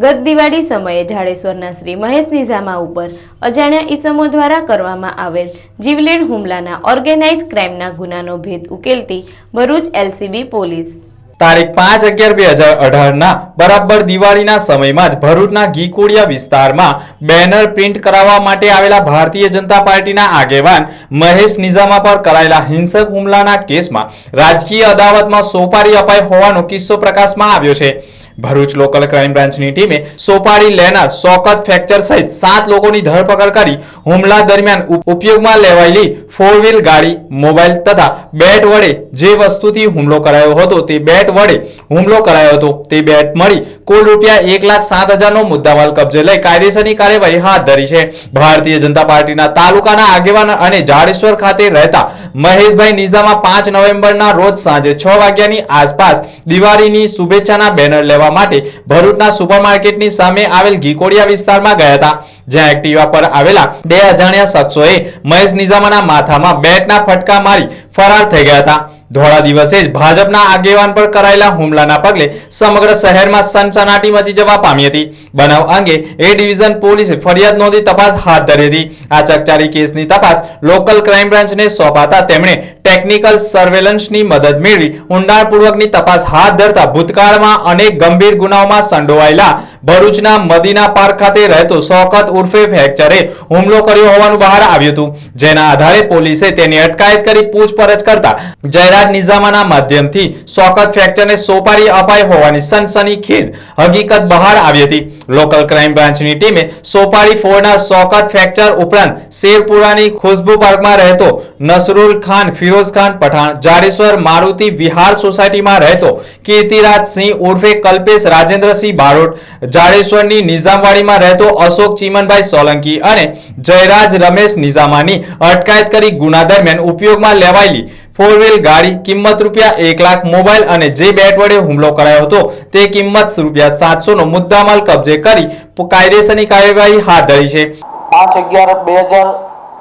ગત દિવાળી સમયે જાડેશ્વરના શ્રી મહેશ નિઝામા ઉપર અજાણ્યા ઇસમો દ્વારા કરવામાં આવેલ જીવલેણ હુમલાના ઓર્ગેનાઇઝ ક્રાઇમના ગુનાનો ભેદ ઉકેલતી ભરૂચ એલસીબી પોલીસ. તારીખ પાંચ અગિયાર બે હજાર અઢારના બરાબર દિવાળીના સમયમાં જ ભરૂચના ગીકોડિયા વિસ્તારમાં બેનર પ્રિન્ટ કરાવવા માટે આવેલા ભારતીય જનતા પાર્ટીના આગેવાન મહેશ નિઝામા પર કરાયેલા હિંસક હુમલાના કેસમાં રાજકીય અદાવતમાં સોપારી અપાઈ હોવાનો કિસ્સો પ્રકાશમાં આવ્યો છે. ભરૂચ લોકલ ક્રાઇમ બ્રાન્ચની ટીમે સોપારી લેનાર સોકત ફ્રેક્ચર સહિત સાત લોકોની ધરપકડ કરી હુમલા દરમિયાન ઉપયોગમાં લેવાયેલી ફોર વ્હીલ ગાડી મોબાઈલ તથા બેટ વડે જે વસ્તુથી હુમલો કરાયો હતો તે બેટ વડે હુમલો કરાયો હતો. તે બેટ મળી કુલ રૂપિયા એક લાખ સાત હજારનો મુદ્દામાલ કબજે લઈ કાયદેસરની કાર્યવાહી હાથ ધરી છે. ભારતીય જનતા પાર્ટીના તાલુકાના આગેવાન અને જાડેશ્વર ખાતે રહેતા મહેશભાઈ નિઝામા પાંચ નવેમ્બરના રોજ સાંજે છ વાગ્યાની આસપાસ દિવાળીની શુભેચ્છાના બેનર લેવા માટે ભરૂચના સુપરમાર્કેટની સામે આવેલ ઘીકોડિયા વિસ્તારમાં ગયા હતા, જ્યાં એક્ટિવા પર આવેલા બે અજાણ્યા શખ્સોએ મહેશ નિઝામાના માથામાં બેટના ફટકા મારી ફરાર થઈ ગયા હતા. ધોળા દિવસે જ ભાજપના આગેવાન પર કરાયેલા હુમલાના પગલે સમગ્ર શહેરમાં સનસનાટી મચી જવા પામી હતી. બનાવ અંગે એ ડિવિઝન પોલીસે ફરિયાદ નોંધી તપાસ હાથ ધરી હતી. આ ચકચારી કેસની તપાસ લોકલ ક્રાઇમ બ્રાન્ચને સોંપાતા તેમણે ટેકનિકલ સર્વેલન્સની મદદ મેળવી ઊંડાણપૂર્વકની તપાસ હાથ ધરતા ભૂતકાળમાં અનેક ગંભીર ગુનાઓમાં સંડોવાયેલા ભરૂચના મદીના પાર્ક ખાતે રહેતો શોકત ઉર્ફે ફેક્ચરે હુમલો કર્યો હોવાનું બહાર આવ્યું હતું. જેના આધારે પોલીસે તેની અટકાયત કરી પૂછપરછ કરતા જયરાજ નિઝામાના માધ્યમથી શોકત ફેક્ચરને સોપારી અપાઈ હોવાની સનસનીખેજ હકીકત બહાર આવી હતી. લોકલ ક્રાઇમ બ્રાન્ચની ટીમે સોપારી ફોરના શોકત ફ્રેક્ચર ઉપરાંત શેરપુરાની ખુશ્બુ પાર્કમાં રહેતો નસરુલ ખાન, ફિરોઝ ખાન પઠાણ, જાડેશ્વર મારુતિ વિહાર સોસાયટીમાં રહેતો કીર્તિરાજ સિંહ ઉર્ફે કલ્પેશ રાજેન્દ્રસિંહ બારોટ જાડેશ્વરની નિઝામવાડીમાં રહેતો અશોક ચીમનભાઈ સોલંકી અને જયરાજ રમેશ નિઝામાની અટકાયત કરી ગુના દરમિયાન ઉપયોગમાં લેવાયેલી ફોર વ્હીલ ગાડી કિંમત રૂપિયા એક લાખ, મોબાઈલ અને જે બેટ વડે હુમલો કરાયો હતો તે કિંમત રૂપિયા સાતસો નો મુદ્દામાલ કબજે કરી કાયદેસરની કાર્યવાહી હાથ ધરી છે. પાંચ અગિયાર બે હજાર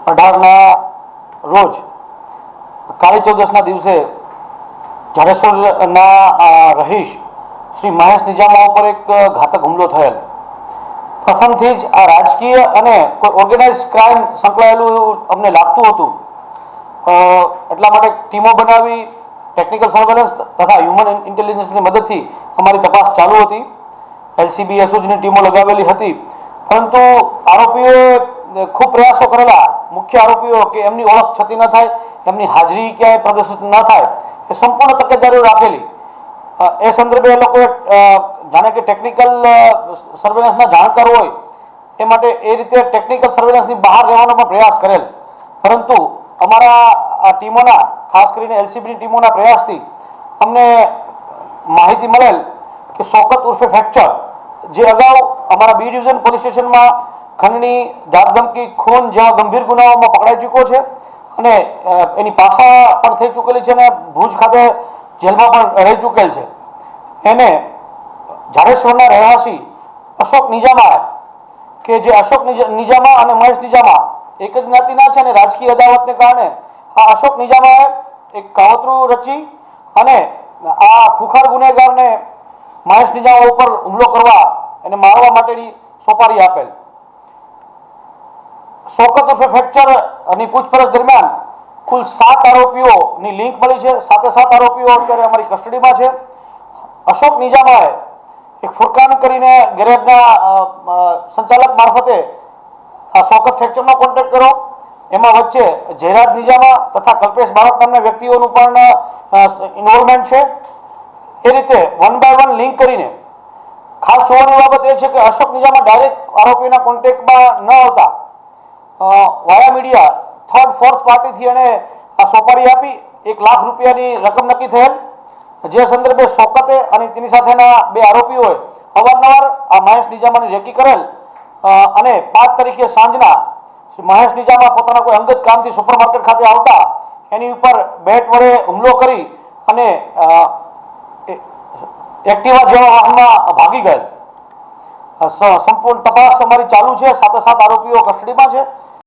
અઢારના રોજ કાળી ચૌદસના દિવસે જાડેશ્વરના રહીશ શ્રી મહેશ નિજામા ઉપર એક ઘાતક હુમલો થયેલ. પ્રથમથી જ આ રાજકીય અને કોઈ ઓર્ગેનાઇઝ ક્રાઇમ સંકળાયેલું અમને લાગતું હતું. એટલા માટે ટીમો બનાવી ટેકનિકલ સર્વેલન્સ તથા હ્યુમન ઇન્ટેલિજન્સની મદદથી અમારી તપાસ ચાલુ હતી. એલસીબી એસઓજીની ટીમો લગાવેલી હતી. પરંતુ આરોપીઓએ ખૂબ પ્રયાસો કરેલા. મુખ્ય આરોપીઓ કે એમની ઓળખ છતી ન થાય, એમની હાજરી ક્યાંય પ્રદર્શિત ન થાય, એ સંપૂર્ણ તકેદારીઓ રાખેલી. એ સંદર્ભે એ લોકોએ જાણે કે ટેકનિકલ સર્વેલન્સના જાણકાર હોય, એ માટે એ રીતે ટેકનિકલ સર્વેલન્સની બહાર રહેવાનો પણ પ્રયાસ કરેલ. પરંતુ અમારા ટીમોના, ખાસ કરીને એલસીબીની ટીમોના પ્રયાસથી અમને માહિતી મળેલ કે સોકત ઉર્ફે ફ્રેક્ચર જે અગાઉ અમારા બી ડિવિઝન પોલીસ સ્ટેશનમાં ખંડણી ધાકધમકી ખૂન જેવા ગંભીર ગુનાઓમાં પકડાઈ ચૂક્યો છે અને એની પાસા પણ થઈ ચૂકેલી છે અને ભુજ ખાતે જેલમાં પણ રહી ચૂકેલ છે. એને જાડેશ્વરના રહેવાસી અશોક નિજામા કે જે અશોક નિજ- નિજામા અને મહેશ નિજામા એક જ જ્ઞાતિના છે અને રાજકીય અદાવતને કારણે આ અશોક નિજામાએ એક કાવતરું રચી અને આ ખુખાર ગુનેગારને મહેશ નિજામા ઉપર હુમલો કરવા અને મારવા માટેની સોપારી આપેલ. શોકત ફ્રેક્ચર અને પૂછપરછ દરમિયાન કુલ સાત આરોપીઓની લિંક મળી છે. સાતે સાત આરોપીઓ અત્યારે અમારી કસ્ટડીમાં છે. અશોક નિજામાએ એક ફુરકાન કરીને ગેરેજના સંચાલક મારફતે આ સોકત ફેક્ચરનો કોન્ટેક્ટ કર્યો. એમાં વચ્ચે જયરાજ નિજામા તથા કલ્પેશ ભારત નામના વ્યક્તિઓનું પણ ઇન્વોલ્વમેન્ટ છે. એ રીતે વન બાય વન લિંક કરીને ખાસ જોવાની બાબત એ છે કે અશોક નિજામા ડાયરેક્ટ આરોપીના કોન્ટેક્ટમાં ન આવતા. વાયા મીડિયા થર્ડ ફોર્થ પાર્ટીથી એણે આ સોપારી આપી. એક લાખ રૂપિયાની રકમ નક્કી થયેલ. જે સંદર્ભે શોકતે અને તેની સાથેના બે આરોપીઓએ અવારનવાર આ મહેશ નિજામાની રેકી કરેલ. અને પાંચ તારીખે સાંજના મહેશ નિજામા પોતાના કોઈ અંગત કામથી સુપરમાર્કેટ ખાતે આવતા, એની ઉપર બેટ વડે હુમલો કરી અને એક્ટિવા જેવા વાહનમાં ભાગી ગયેલ. સંપૂર્ણ તપાસ અમારી ચાલુ છે. સાથે સાત આરોપીઓ કસ્ટડીમાં છે.